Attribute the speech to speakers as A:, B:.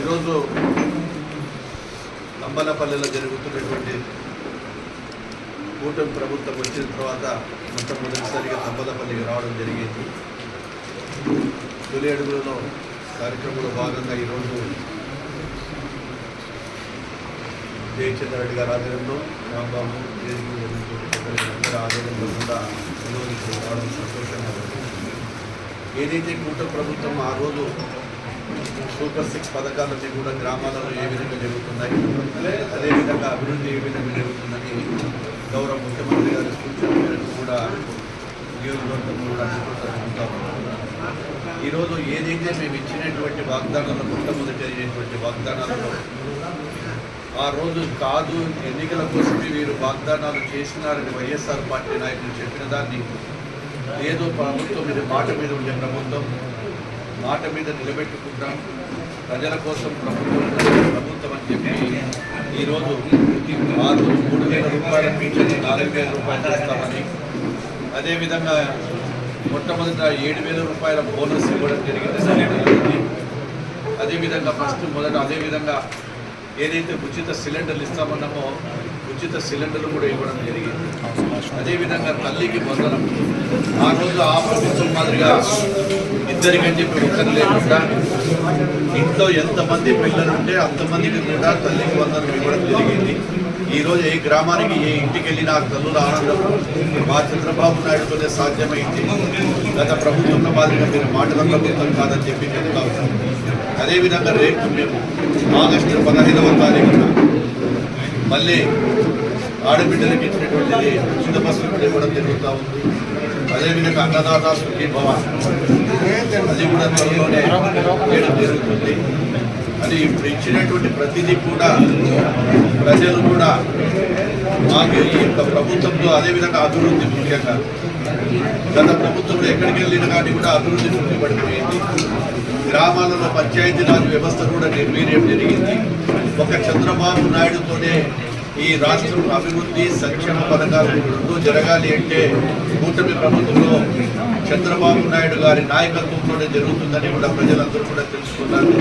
A: ఈరోజు నంబలపల్లిలో జరుగుతున్నటువంటి కూటమి ప్రభుత్వం వచ్చిన తర్వాత మొట్టమొదటిసారిగా నంబలపల్లికి రావడం జరిగింది. తొలి అడుగులలో కార్యక్రమంలో భాగంగా ఈరోజు జయచంద్ర రెడ్డి గారి ఆధ్వర్యంలో రాంబాబు వేదిక ఆధ్వర్యంలో కూడా ఈరోజు రావడం సంతోషంగా ఉంది. ఏదైతే కూటమి ప్రభుత్వం ఆ రోజు సూపర్ సిక్స్ పథకాలన్నీ కూడా గ్రామాలలో ఏ విధంగా జరుగుతున్నాయి? అదేవిధంగా అభివృద్ధి ఏ విధంగా జరుగుతుందని గౌరవ ముఖ్యమంత్రి గారి సూచన మేరకు కూడా నియోజకవర్గంలో కూడా ఈరోజు ఏదైతే మేము ఇచ్చినటువంటి వాగ్దానాలు మొట్టమొదటి అయినటువంటి వాగ్దానాలలో ఆ రోజు కాదు ఎన్నికల కోసమే వీరు వాగ్దానాలు చేసినారని వైఎస్ఆర్ పార్టీ నాయకులు చెప్పిన దాన్ని ఏదో ప్రభుత్వం ఇది మాట మీద ఉండే ప్రభుత్వం మాట మీద నిలబెట్టుకుంటాం. ప్రజల కోసం ప్రభుత్వం ప్రభుత్వం అని చెప్పి ఈరోజు ఆ రోజు మూడు వేల రూపాయల పింఛన్ నాలుగు వేల రూపాయలు చేస్తామని. అదేవిధంగా మొట్టమొదట ఏడు వేల రూపాయల బోనస్ ఇవ్వడం జరిగింది సిలిండర్లకి అదేవిధంగా ఫస్ట్ మొదట అదేవిధంగా ఏదైతే ఉచిత సిలిండర్లు ఇస్తామన్నామో ఉచిత సిలిండర్లు కూడా ఇవ్వడం జరిగింది. అదేవిధంగా తల్లికి వందనం. ఆ రోజు ఆ ప్రభుత్వం మాదిరిగా ఇద్దరికని చెప్పి ఒక్కరు లేకుండా ఇంట్లో ఎంతమంది పిల్లలు ఉంటే అంతమందికి కూడా తల్లికి వందనం ఇవ్వడం జరిగింది. ఈ ఏ గ్రామానికి ఏ ఇంటికి వెళ్ళినా ఆ తల్లుల ఆనందం మా చంద్రబాబు నాయుడుతోనే సాధ్యమైంది. గత ప్రభుత్వంలో మాదిరిగా మీరు మాటల ప్రభుత్వం కాదని చెప్పి చెప్తా ఉన్నాం. అదేవిధంగా రేపు మేము ఆగస్టు పదహైదవ తారీఖున మళ్ళీ ఆడబిడ్డలకు ఇచ్చినటువంటిది ఉచిత బస్సులు కూడా ఇవ్వడం జరుగుతూ ఉంది. అదేవిధంగా అన్నదాత సుఖీ భవ అది కూడా త్వరలోనే చేయడం జరుగుతుంది. అది ఇప్పుడు ఇచ్చినటువంటి ప్రతిదీ కూడా ప్రజలు కూడా మాకు ఈ యొక్క ప్రభుత్వంలో అదేవిధంగా అభివృద్ధి ముఖ్యంగా గత ప్రభుత్వంలో ఎక్కడికి వెళ్ళిన కానీ కూడా అభివృద్ధి పడిపోయింది. గ్రామాలలో పంచాయతీరాజ్ వ్యవస్థ కూడా నిర్వీర్యం జరిగింది. ఒక చంద్రబాబు నాయుడుతోనే ఈ రాష్ట్రం అభివృద్ధి సంక్షేమ పథకాలు ముందు జరగాలి అంటే కూటమి ప్రభుత్వంలో చంద్రబాబు నాయుడు గారి నాయకత్వంలోనే జరుగుతుందని కూడా ప్రజలందరూ కూడా తెలుసుకున్నారు.